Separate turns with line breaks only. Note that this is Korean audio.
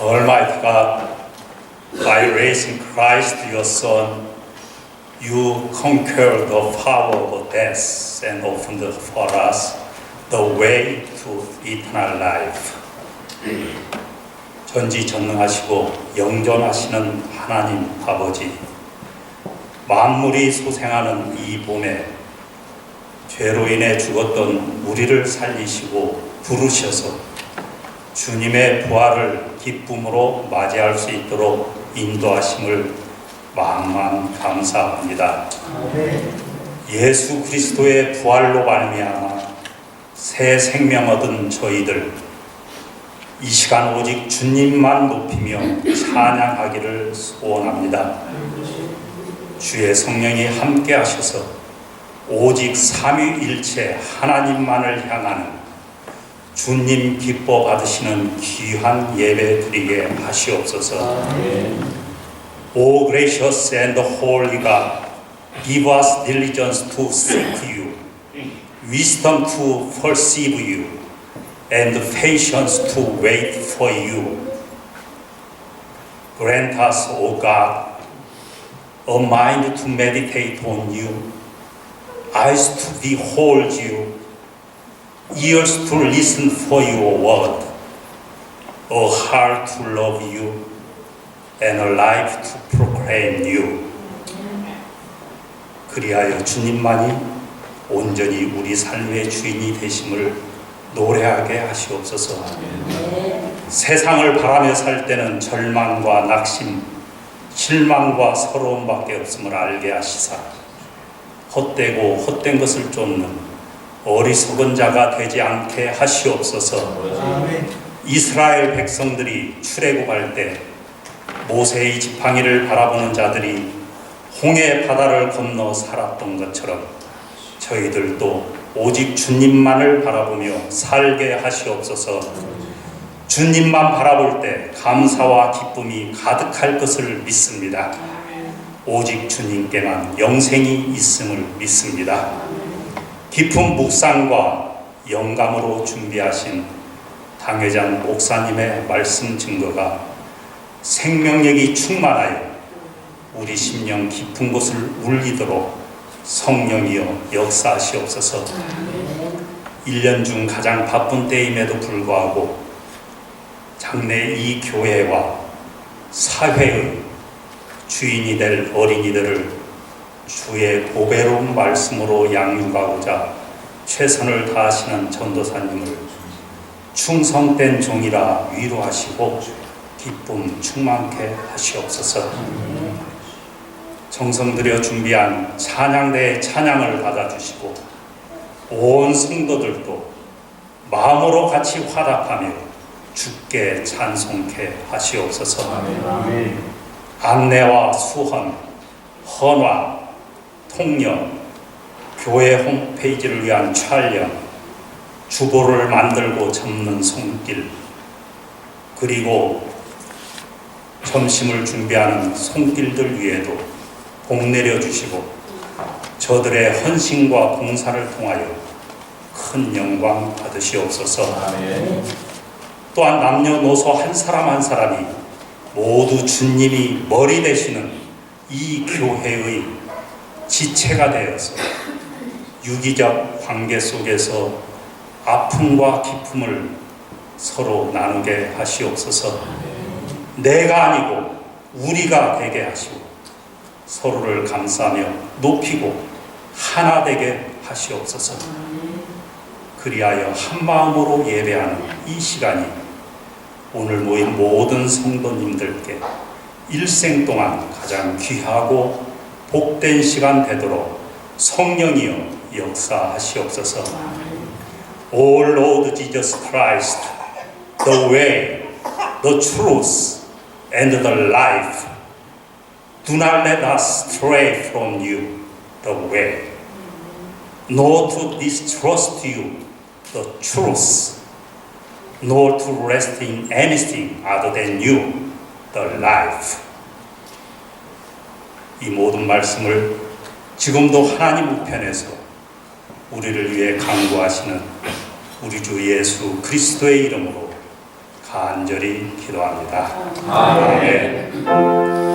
Almighty God, by raising Christ your Son, you conquered the power of death and opened for us the way to eternal life. 전지전능하시고 영존하시는 하나님 아버지, 만물이 소생하는 이 봄에 죄로 인해 죽었던 우리를 살리시고 부르셔서 주님의 부활을 기쁨으로 맞이할 수 있도록 인도하심을 만만 감사합니다. 예수 그리스도의 부활로 말미암아 새 생명 얻은 저희들 이 시간 오직 주님만 높이며 찬양하기를 소원합니다. 주의 성령이 함께 하셔서 오직 삼위일체 하나님만을 향하는 주님 기뻐 받으시는 귀한 예배 드리게 하시옵소서. O gracious and holy God, give us diligence to seek you, wisdom to perceive you, and patience to wait for you. Grant us, O God, a mind to meditate on you, eyes to behold you, ears to listen for your word, a heart to love you, and a life to proclaim you. 그리하여 주님만이 온전히 우리 삶의 주인이 되심을 노래하게 하시옵소서. 세상을 바라며 살 때는 절망과 낙심, 실망과 서러움밖에 없음을 알게 하시사 헛되고 헛된 것을 쫓는 어리석은 자가 되지 않게 하시옵소서. 이스라엘 백성들이 출애굽할 때 모세의 지팡이를 바라보는 자들이 홍해 바다를 건너 살았던 것처럼 저희들도 오직 주님만을 바라보며 살게 하시옵소서. 주님만 바라볼 때 감사와 기쁨이 가득할 것을 믿습니다. 오직 주님께만 영생이 있음을 믿습니다. 깊은 묵상과 영감으로 준비하신 당회장 목사님의 말씀 증거가 생명력이 충만하여 우리 심령 깊은 곳을 울리도록 성령이여 역사하시옵소서. 1년 중 가장 바쁜 때임에도 불구하고 장래 이 교회와 사회의 주인이 될 어린이들을 주의 보배로운 말씀으로 양육하고자 최선을 다하시는 전도사님을 충성된 종이라 위로하시고 기쁨 충만케 하시옵소서. 정성 들여 준비한 찬양대의 찬양을 받아주시고 온 성도들도 마음으로 같이 화답하며 주께 찬송케 하시옵소서. 안내와 수헌, 헌화, 통역, 교회 홈페이지를 위한 촬영, 주보를 만들고 접는 손길, 그리고 점심을 준비하는 손길들 위에도 복 내려주시고 저들의 헌신과 봉사를 통하여 큰 영광 받으시옵소서. 또한 남녀노소 한 사람 한 사람이 모두 주님이 머리 되시는 이 교회의 지체가 되어서 유기적 관계 속에서 아픔과 기쁨을 서로 나누게 하시옵소서. 내가 아니고 우리가 되게 하시고 서로를 감싸며 높이고 하나 되게 하시옵소서. 그리하여 한 마음으로 예배하는 이 시간이 오늘 모인 모든 성도님들께 일생 동안 가장 귀하고 복된 시간 되도록 성령이여 역사하시옵소서. O Lord Jesus Christ, the way, the truth, and the life. Do not let us stray from you, the way, nor to distrust you, the truth, nor to rest in anything other than you, the life. 이 모든 말씀을 지금도 하나님 우편에서 우리를 위해 강구하시는 우리 주 예수 그리스도의 이름으로 간절히 기도합니다.
아멘.